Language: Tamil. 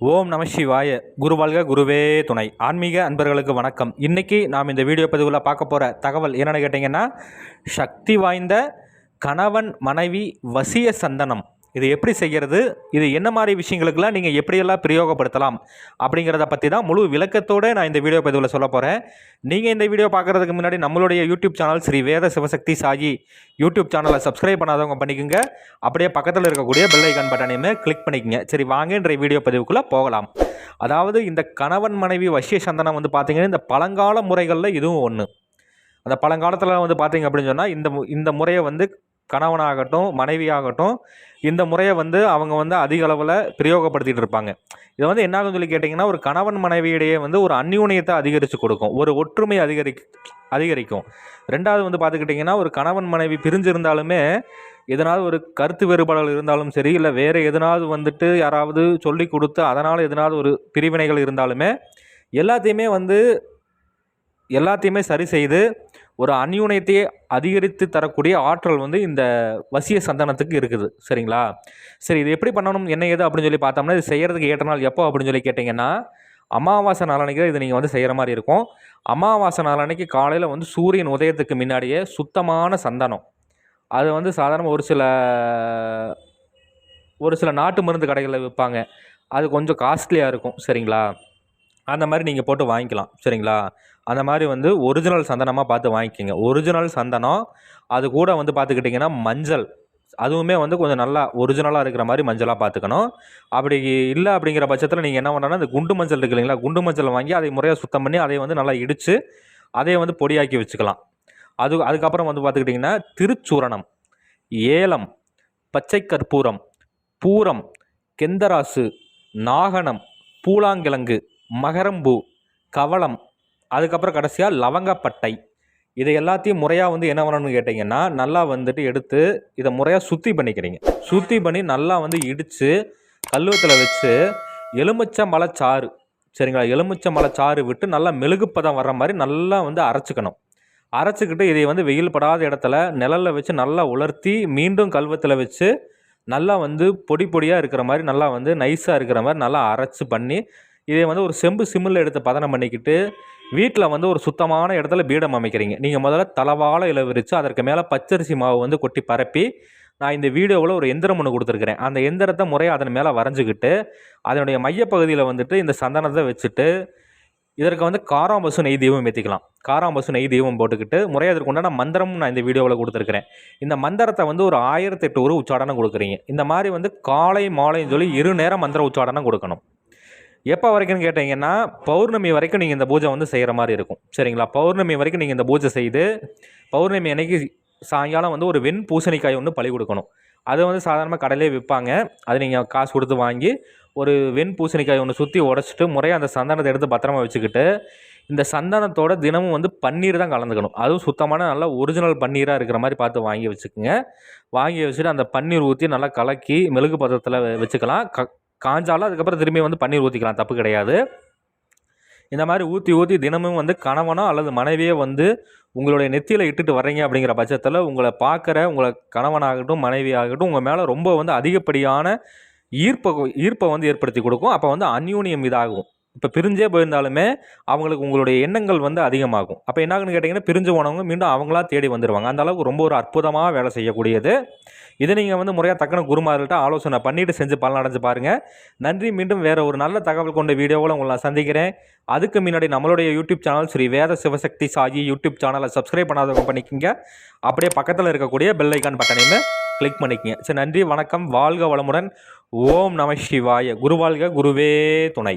ஓம் நம சிவாய. குருவாழ்க குருவே துணை. ஆன்மீக அன்பர்களுக்கு வணக்கம். இன்றைக்கி நாம் இந்த வீடியோ பதிவில் பார்க்க போகிற தகவல் என்னென்னு கேட்டிங்கன்னா சக்தி வாய்ந்த கணவன் மனைவி வசிய சந்தனம். இது எப்படி செய்கிறது இது என்ன மாதிரி விஷயங்களுக்கெல்லாம் நீங்கள் எப்படியெல்லாம் பிரயோகப்படுத்தலாம்? அப்படிங்கிறத பற்றி தான் முழு விளக்கத்தோடு நான் இந்த வீடியோ பதிவில் சொல்ல போகிறேன் நீங்கள் இந்த வீடியோ பார்க்குறதுக்கு முன்னாடி நம்மளுடைய YouTube channel Shri Veda Sivasakthi Sai YouTube சேனலை சப்ஸ்கிரைப் பண்ணாதவங்க பண்ணிக்கோங்க. அப்படியே பக்கத்தில் இருக்கக்கூடிய பெல் ஐக்கான் பட்டனையுமே கிளிக் பண்ணிக்கங்க. சரி வாங்க இன்றைய வீடியோ பதிவுக்குள்ளே போகலாம். அதாவது இந்த கணவன் மனைவி வசிய சந்தனம் வந்து பார்த்திங்கன்னா இந்த பழங்கால முறைகளில் இதுவும் ஒன்று அந்த பழங்காலத்தில் வந்து பார்த்தீங்க அப்படின்னு சொன்னால் இந்த மு- இந்த முறையை வந்து கணவனாகட்டும் மனைவியாகட்டும் இந்த முறையை வந்து அவங்க வந்து அதிக அளவில் பிரயோகப்படுத்திகிட்டு இருப்பாங்க. இதை வந்து என்னாகும் சொல்லி கேட்டிங்கன்னா ஒரு கணவன் மனைவியிடையே வந்து ஒரு அந்யூனியத்தை அதிகரித்து கொடுக்கும். ஒரு ஒற்றுமை அதிகரி அதிகரிக்கும். ரெண்டாவது வந்து பார்த்துக்கிட்டிங்கன்னா ஒரு கணவன் மனைவி பிரிஞ்சிருந்தாலுமே எதனாவது ஒரு கருத்து வேறுபாடுகள் இருந்தாலும் சரி இல்லை வேறு எதனாவது வந்துட்டு யாராவது சொல்லி கொடுத்து அதனால் எதனாவது ஒரு பிரிவினைகள் இருந்தாலுமே எல்லாத்தையுமே வந்து எல்லாத்தையுமே சரி செய்து ஒரு அந்யூனத்தையே அதிகரித்து தரக்கூடிய ஆற்றல் வந்து இந்த வசிய சந்தனத்துக்கு இருக்குது. சரிங்களா? சரி இது எப்படி பண்ணணும்? என்ன ஏது அப்படின்னு சொல்லி பார்த்தோம்னா இது செய்கிறதுக்கு ஏற்ற நாள் எப்போ அப்படின்னு சொல்லி கேட்டிங்கன்னா அமாவாசை நாளன்னைக்கு தான் இது நீங்கள் வந்து செய்கிற மாதிரி இருக்கும். அமாவாசை நாளன்னைக்கு காலையில் வந்து சூரியன் உதயத்துக்கு முன்னாடியே சுத்தமான சந்தனம். அது வந்து சாதாரண ஒரு சில ஒரு சில நாட்டு மருந்து கடைகளில் விற்பாங்க. அது கொஞ்சம் காஸ்ட்லியாக இருக்கும். சரிங்களா? அந்த மாதிரி நீங்கள் போட்டு வாங்கிக்கலாம். சரிங்களா? அந்த மாதிரி வந்து ஒரிஜினல் சந்தனமாக பார்த்து வாங்கிக்கோங்க. ஒரிஜினல் சந்தனம் அது கூட வந்து பார்த்துக்கிட்டிங்கன்னா மஞ்சள். அதுவுமே வந்து கொஞ்சம் நல்லா ஒரிஜினலாக இருக்கிற மாதிரி மஞ்சளாக பார்த்துக்கணும். அப்படி இல்லை அப்படிங்கிற பட்சத்தில் நீங்கள் என்ன பண்ணணும்னா இந்த குண்டு மஞ்சள் இருக்கு இல்லைங்களா குண்டு மஞ்சள் வாங்கி அதை முறையாக சுத்தம் பண்ணி அதை வந்து நல்லா இடித்து அதை வந்து பொடியாக்கி வச்சுக்கலாம். அது அதுக்கப்புறம் வந்து பார்த்துக்கிட்டிங்கன்னா திருச்சூரணம் ஏலம் பச்சை கற்பூரம் பூரம் கெந்தராசு நாகனம் பூலாங்கிழங்கு மகரம்பூ கவளம் அதுக்கப்புறம் கடைசியாக லவங்கப்பட்டை. இதை எல்லாத்தையும் முறையாக வந்து என்ன பண்ணணும்னு கேட்டிங்கன்னா நல்லா வந்துட்டு எடுத்து இதை முறையாக சுத்தி பண்ணிக்கிறீங்க. சுத்தி பண்ணி நல்லா வந்து இடித்து கல்வத்தில் வச்சு எலுமிச்சம்பழ சாறு சரிங்களா? எலுமிச்சம்பழ சாறு விட்டு நல்லா மெழுகுப்பதம் வர்ற மாதிரி நல்லா வந்து அரைச்சிக்கணும். அரைச்சிக்கிட்டு இதை வந்து வெயில் படாத இடத்துல நிழலில் வச்சு நல்லா உலர்த்தி மீண்டும் கல்வத்தில் வச்சு நல்லா வந்து பொடி பொடியாக இருக்கிற மாதிரி நல்லா வந்து நைஸாக இருக்கிற மாதிரி நல்லா அரைச்சி பண்ணி இதை வந்து ஒரு செம்பு சிம்மில் எடுத்து பதனம் பண்ணிக்கிட்டு வீட்டில் வந்து ஒரு சுத்தமான இடத்துல பீடம் அமைக்கிறீங்க. நீங்கள் முதல்ல தலவாழ இலை விரித்து அதற்கு மேலே பச்சரிசி மாவு வந்து கொட்டி பரப்பி நான் இந்த வீடியோவில் ஒரு எந்திரம் ஒன்று கொடுத்துருக்குறேன். அந்த எந்திரத்தை முறையாக அதன் மேலே வரைஞ்சிக்கிட்டு அதனுடைய மையப்பகுதியில் வந்துட்டு இந்த சந்தனத்தை வச்சுட்டு இதற்கு வந்து காராம்பசு நெய் தீபம் ஏற்றிக்கலாம் காராம்பசு நெய் தீபம் போட்டுக்கிட்டு முறையாக அதற்கு உண்டான மந்திரம் நான் இந்த வீடியோவில் கொடுத்துருக்குறேன். இந்த மந்திரத்தை வந்து ஒரு ஆயிரத்தி எட்டு ஒரு உச்சாடனம் கொடுக்குறீங்க. இந்த மாதிரி வந்து காலை மாலைன்னு சொல்லி இரு நேரம் மந்திர உச்சாடனம் கொடுக்கணும். எப்போ வரைக்கும்னு கேட்டிங்கன்னா பௌர்ணமி வரைக்கும் நீங்கள் இந்த பூஜை வந்து செய்கிற மாதிரி இருக்கும். சரிங்களா? பௌர்ணமி வரைக்கும் நீங்கள் இந்த பூஜை செய்து பௌர்ணமி அன்னைக்கு சாயங்காலம் வந்து ஒரு வெண் பூசணிக்காய் ஒன்று பழி கொடுக்கணும். அது வந்து சாதாரணமாக கடையிலே விற்பாங்க அது நீங்கள் காசு கொடுத்து வாங்கி ஒரு வெண் பூசணிக்காய் ஒன்று சுற்றி உடச்சிட்டு முறையாக அந்த சந்தனத்தை எடுத்து பத்திரமா வச்சுக்கிட்டு இந்த சந்தனத்தோட தினமும் வந்து பன்னீர் தான் கலந்துக்கணும். அதுவும் சுத்தமான நல்லா ஒரிஜினல் பன்னீராக இருக்கிற மாதிரி பார்த்து வாங்கி வச்சுக்கோங்க. வாங்கி வச்சுட்டு அந்த பன்னீர் ஊற்றி நல்லா கலக்கி மெழுகு பதத்தில் வச்சுக்கலாம். க காஞ்சாலும் அதுக்கப்புறம் திரும்பி வந்து பன்னீர் ஊற்றிக்கலாம் தப்பு கிடையாது. இந்த மாதிரி ஊற்றி ஊற்றி தினமும் வந்து கணவனோ அல்லது மனைவியோ வந்து உங்களுடைய நெத்தியில் இட்டுட்டு வர்றீங்க அப்படிங்கிற பட்சத்தில் உங்களை பார்க்குற உங்களை கணவனாகட்டும் மனைவியாகட்டும் உங்கள் மேலே ரொம்ப வந்து அதிகப்படியான ஈர்ப்பை ஈர்ப்பை வந்து ஏற்படுத்தி கொடுக்கும். அப்போ வந்து அந்யூனியம் இதாகும். இப்போ பிரிஞ்சே போயிருந்தாலுமே அவங்களுக்கு உங்களுடைய எண்ணங்கள் வந்து அதிகமாகும். அப்போ என்னாகுன்னு கேட்டிங்கன்னா பிரிஞ்சு போனவங்க மீண்டும் அவங்களா தேடி வந்துடுவாங்க அந்த அளவுக்கு ரொம்ப ஒரு அற்புதமாக வேலை செய்யக்கூடியது. இதை நீங்கள் வந்து முறையாக தக்கன குருமார்கள்ட்ட ஆலோசனை பண்ணிவிட்டு செஞ்சு பலனடைஞ்சு பாருங்கள் நன்றி. மீண்டும் வேறு ஒரு நல்ல தகவல் கொண்ட வீடியோவில் உங்களை நான் சந்திக்கிறேன். அதுக்கு முன்னாடி நம்மளுடைய YouTube channel Shri Veda Sivasakthi Saji YouTube சேனலை சப்ஸ்கிரைப் பண்ணாதவங்க பண்ணிக்கிங்க. அப்படியே பக்கத்தில் இருக்கக்கூடிய பெல் ஐக்கான் பட்டனையுமே கிளிக் பண்ணிக்கங்க. சரி நன்றி. வணக்கம். வாழ்க வளமுடன். ஓம் நம சிவாய. குருவாழ்க குருவே துணை.